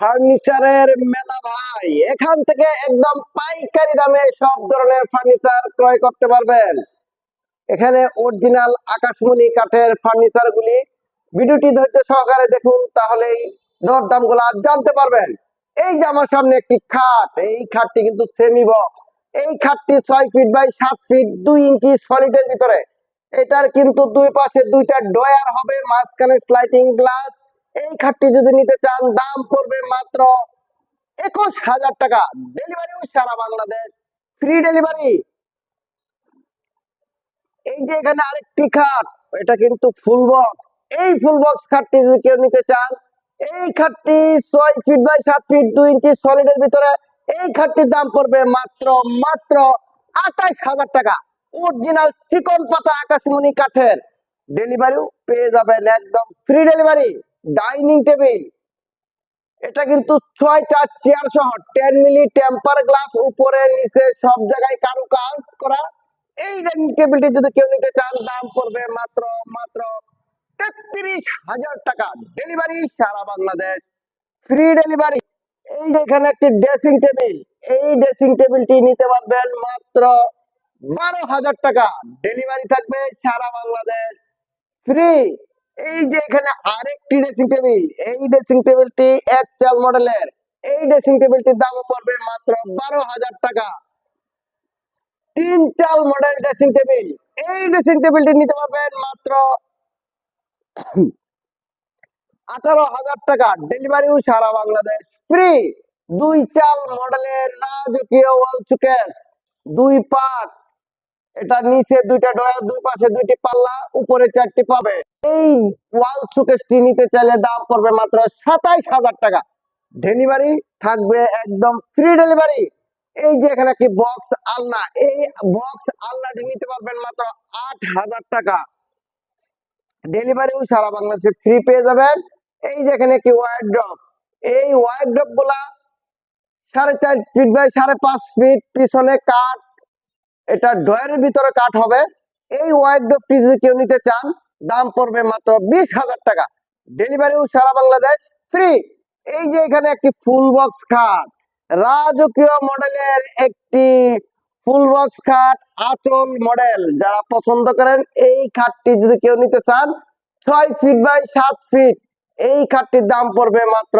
ফার্নিচারের মেলা ভাই, এখান থেকে একদম পাইকারি দামে সব ধরনের ফার্নিচার ক্রয় করতে পারবেন। এখানে অরিজিনাল আকাশমণি কাঠের ফার্নিচার গুলি ভিডিওটি ধৈর্য সহকারে দেখুন, তাহলেই দর দামগুলা জানতে পারবেন। এই যে আমার সামনে একটি খাট, এই খাটটি কিন্তু সেমি বক্স এই খাটটি ছয় ফিট বাই সাত ফিট দুই ইঞ্চি সলিডের ভিতরে। এটার কিন্তু দুই পাশে দুইটা ডয়ার হবে, মাঝখানে স্লাইডিং গ্লাস এই খাটটি যদি নিতে চান, দাম পড়বে মাত্র একুশ হাজার টাকা। ডেলিভারি সারা বাংলাদেশ ফ্রি ডেলিভারি এই যে এখানে আরেকটি খাট, এটা কিন্তু ফুল বক্স এই ফুল বক্স খাটটি যদি কেউ নিতে চান, এই খাটটি ছয় ফিট বাই সাত ফিট দুই ইঞ্চি সলিডের ভিতরে, এই খাটটির দাম পড়বে মাত্র মাত্র আঠাইশ হাজার টাকা। অরিজিনাল চিকন পাতা আকাশমণি কাঠের। ডেলিভারিও পেয়ে যাবেন একদম ফ্রি ডেলিভারি ডাইনিং টেবিল। এটা কিন্তু ছয়টা চেয়ার সহ টেন মিলি টেম্পার গ্লাস উপরে, নিচে সব জায়গায় কারু কাজ করা। এই ডাইনিং টেবিলটি যদি কেউ নিতে চান, দাম পড়বে মাত্র মাত্র তেত্রিশ হাজার টাকা। ডেলিভারি সারা বাংলাদেশ, ফ্রি ডেলিভারি। এই যে এখানে একটি ড্রেসিং টেবিল, এই ড্রেসিং টেবিলটি নিতে পারবেন মাত্র বারো হাজার টাকা। ডেলিভারি থাকবে সারা বাংলাদেশ, ফ্রি। এই যে এখানে আরেকটি ড্রেসিং টেবিল এই ড্রেসিং টেবিলটি এক চাল মডেলের এই ড্রেসিং টেবিলটির দাম পড়বে মাত্র বারো হাজার টাকা। তিন চাল মডেল ড্রেসিং টেবিল এই ড্রেসিং টেবিলটি নিতে পারবেন মাত্র আঠারো হাজার টাকা। ডেলিভারিও সারা বাংলাদেশ ফ্রি দুই চাল মডেলের রাজকীয় ওয়াল সুকেস দুই পাট এটা নিচে দুইটা ডয়ার, দুই পাশে দুইটি পাল্লা, উপরে চারটি পাবে। এই ওয়াল সুকেসটি নিতে চাইলে দাম পড়বে মাত্র সাতাইশ হাজার টাকা। ডেলিভারি থাকবে একদম ফ্রি ডেলিভারি এই যে এখানে একটি বক্স আলনা, এই বক্স আলনাটি নিতে পারবেন মাত্র আট হাজার টাকা। ডেলিভারিও সারা বাংলাদেশে ফ্রি পেয়ে যাবেন। এই যে এখানে একটি ওয়াইড ড্রপ এই ওয়াইড ড্রপগুলা সাড়ে চার ফিট বাই সাড়ে পাঁচ ফিট পিছনে কাঠ, এটা ড্রয়ারের ভিতরে কাঠ হবে। এই ওয়াইড ড্রপটি যদি কেউ নিতে চান দাম পড়বে মাত্র বিশ হাজার টাকা। ডেলিভারিও সারা বাংলাদেশ ফ্রি এই যে এখানে একটি ফুল বক্স খাট রাজকীয় মডেলের একটি ফুল বক্স খাট আচল মডেল যারা পছন্দ করেন, এই খাটটি যদি কেউ নিতে চান, ছয় ফিট বাই সাত ফিট এই খাটটির দাম পড়বে মাত্র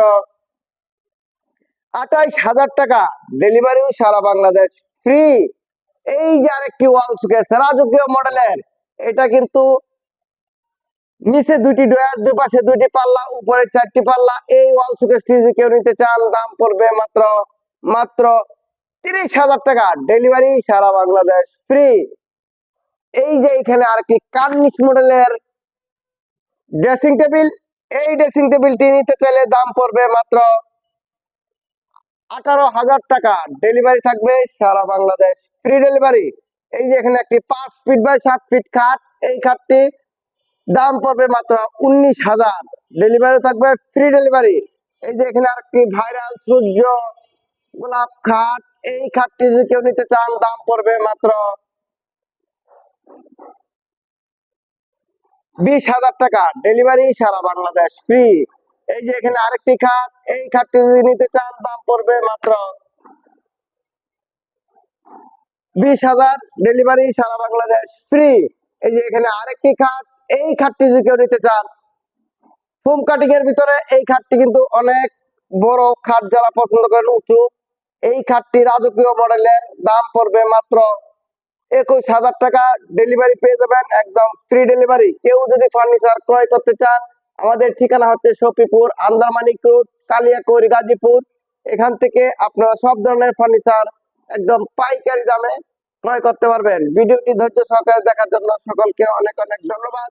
আঠাইশ হাজার টাকা। ডেলিভারিও সারা বাংলাদেশ ফ্রি এই যে আরেকটি ওয়াল সুকেস রাজকীয় মডেলের এটা কিন্তু নিচে দুইটি ডয়ার দুই পাশে দুইটি পাল্লা, উপরে চারটি পাল্লা। এই ওয়াল সুকেসটি যদি কেউ নিতে চান, দাম পড়বে মাত্র মাত্র তিরিশ হাজার টাকা। ডেলিভারি সারা বাংলাদেশ ফ্রি এই যে এখানে আরেকটি কার্নিশ মডেলের ড্রেসিং টেবিল এই ড্রেসিং টেবিলটি নিতে চাইলে দাম পড়বে মাত্র আঠারো হাজার টাকা। ডেলিভারি থাকবে সারা বাংলাদেশ ফ্রি ডেলিভারি এই যে এখানে একটি পাঁচ ফিট বাই সাত ফিট খাট, এই খাটটি দাম পড়বে মাত্র উনিশ হাজার। ডেলিভারি থাকবে ফ্রি ডেলিভারি এই যে এখানে আরেকটি ভাইরাল সূর্য, গোলাপ খাট, এই খাটটি যদি কেউ নিতে চান, দাম পড়বে মাত্র বিশ হাজার টাকা। ডেলিভারি সারা বাংলাদেশ ফ্রি এই যে এখানে আরেকটি খাট, এই খাটটি যদি নিতে চান, দাম পড়বে মাত্র বিশ হাজার। ডেলিভারি সারা বাংলাদেশ ফ্রি এই যে এখানে আরেকটি খাট এই খাটটি যদি কেউ নিতে চান, ফোম কাটিং এর ভিতরে এই খাটটি কিন্তু অনেক বড় খাট যারা পছন্দ করেন উঁচু। এই খাটটি রাজকীয় মডেলের দাম পড়বে মাত্র একুশ হাজার টাকা। ডেলিভারি পেয়ে যাবেন একদম ফ্রি ডেলিভারি কেউ যদি ফার্নিচার ক্রয় করতে চান, আমাদের ঠিকানা হচ্ছে শফিপুর আন্দারমানিক রোড, কালিয়াকৈর, গাজীপুর। এখান থেকে আপনারা সব ধরনের ফার্নিচার একদম পাইকারি দামে ক্রয় করতে পারবেন। ভিডিওটি ধৈর্য সহকারে দেখার জন্য সকলকে অনেক অনেক ধন্যবাদ।